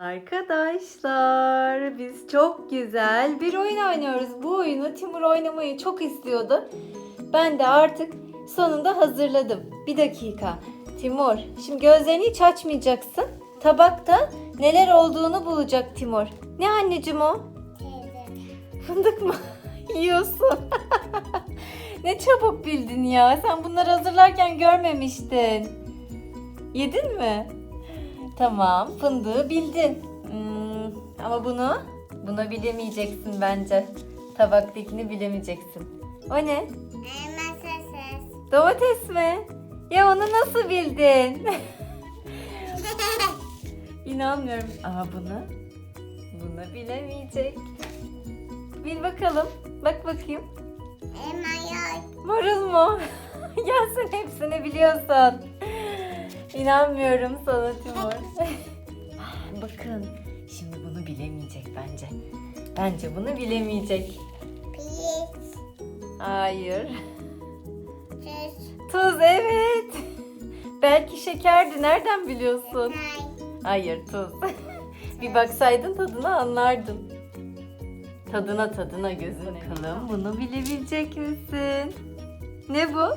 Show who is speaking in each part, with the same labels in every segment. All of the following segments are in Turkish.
Speaker 1: Arkadaşlar biz çok güzel bir oyun oynuyoruz. Bu oyunu Timur oynamayı çok istiyordu. Ben de artık sonunda hazırladım. Bir dakika. Timur şimdi gözlerini hiç açmayacaksın. Tabakta neler olduğunu bulacak Timur. Ne anneciğim o? Fındık mı? Yiyorsun. ne çabuk bildin ya. Sen bunları hazırlarken görmemiştin. Yedin mi? Tamam, fındığı bildin. Hmm, ama bunu, bunu bilemeyeceksin bence. Tabaktakini bilemeyeceksin. O ne?
Speaker 2: Masasız.
Speaker 1: Domates mi? Ya onu nasıl bildin? İnanmıyorum. Ama bunu, bunu bilemeyecek. Bil bakalım. Bak bakayım.
Speaker 2: Elma
Speaker 1: Marul mu? ya sen hepsini biliyorsun. İnanmıyorum sana Timur. Bakın şimdi bunu bilemeyecek bence. Bence bunu bilemeyecek.
Speaker 2: Pirinç.
Speaker 1: Hayır.
Speaker 2: Tuz.
Speaker 1: Tuz evet. Belki şekerdi. Nereden biliyorsun? Hayır tuz. Bir baksaydın tadına anlardın. Tadına tadına gözüne. Bakalım bunu bilebilecek misin? Ne bu?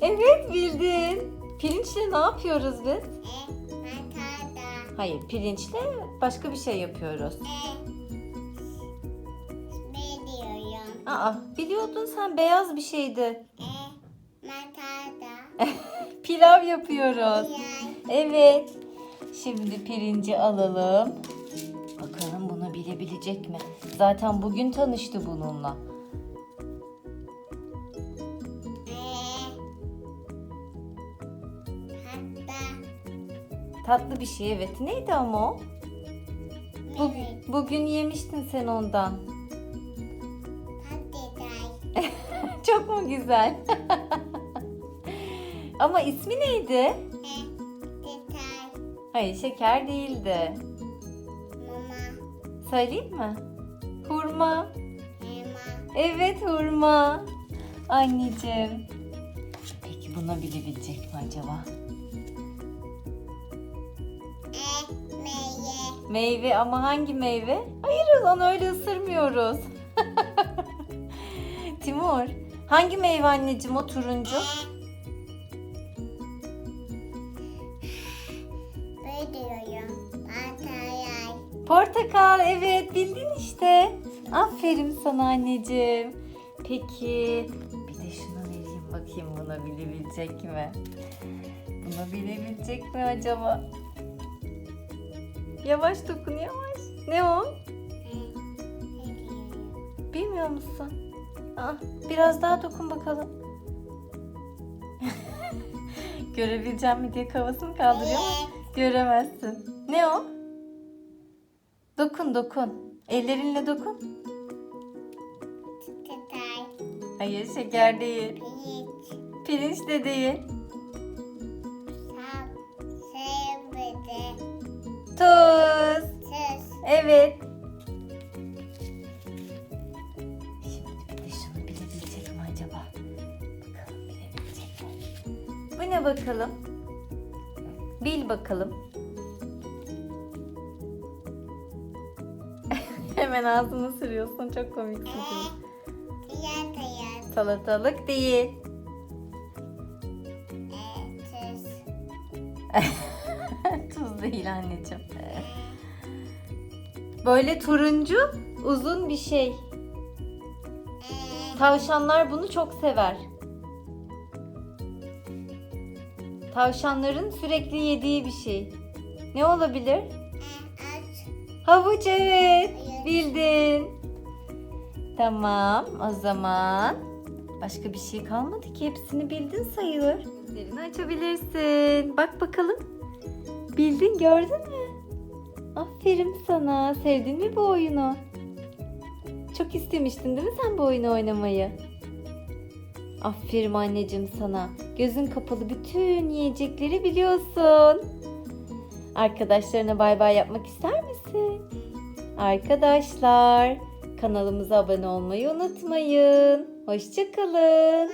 Speaker 1: Evet bildin. Pirinçle ne yapıyoruz biz?
Speaker 2: Matada.
Speaker 1: Hayır pirinçle başka bir şey yapıyoruz.
Speaker 2: Biliyorum.
Speaker 1: Aa biliyordun sen beyaz bir şeydi.
Speaker 2: Matada.
Speaker 1: Pilav yapıyoruz. Evet. Şimdi pirinci alalım. Bakalım bunu bilebilecek mi? Zaten bugün tanıştı bununla. Tatlı bir şey evet. Neydi ama o? Bu- bugün yemiştin sen ondan. Çok mu güzel? ama ismi neydi? Hayır şeker değildi.
Speaker 2: Mama.
Speaker 1: Söyleyeyim mi? Hurma.
Speaker 2: Elma.
Speaker 1: Evet hurma. Anneciğim. Peki buna bilebilecek mi acaba?
Speaker 2: Meyve.
Speaker 1: Ama hangi meyve? Hayır onu öyle ısırmıyoruz. Timur. Hangi meyve anneciğim o turuncu? Portakal evet bildin işte. Aferin sana anneciğim. Peki bir de şunu vereyim bakayım buna bilebilecek mi? Bunu bilebilecek mi acaba? Yavaş dokun yavaş. Ne o? Bilmiyor musun? Aa, biraz daha dokun bakalım. Görebileceğim mi diye kafasını kaldırıyor ama göremezsin. Ne o? Dokun dokun. Ellerinle dokun. Hayır şeker değil.
Speaker 2: Pirinç.
Speaker 1: Pirinç de değil. Evet. Şimdi bir de şunu bilebilecek mi acaba? Bakalım bilebilecek mi? Bu ne bakalım? Bil bakalım. Hemen ağzını sürüyorsun. Çok komiksin.
Speaker 2: Kıyar kıyar.
Speaker 1: Salatalık değil.
Speaker 2: E. Tuz.
Speaker 1: Tuz değil anneciğim. Böyle turuncu uzun bir şey. Tavşanlar bunu çok sever. Tavşanların sürekli yediği bir şey. Ne olabilir? Havuç evet. Bildin. Tamam o zaman. Başka bir şey kalmadı ki hepsini bildin sayılır. Gözlerini açabilirsin. Bak bakalım. Bildin gördün mü? Aferin sana. Sevdin mi bu oyunu? Çok istemiştin değil mi sen bu oyunu oynamayı? Aferin anneciğim sana. Gözün kapalı bütün yiyecekleri biliyorsun. Arkadaşlarına bay bay yapmak ister misin? Arkadaşlar kanalımıza abone olmayı unutmayın. Hoşçakalın.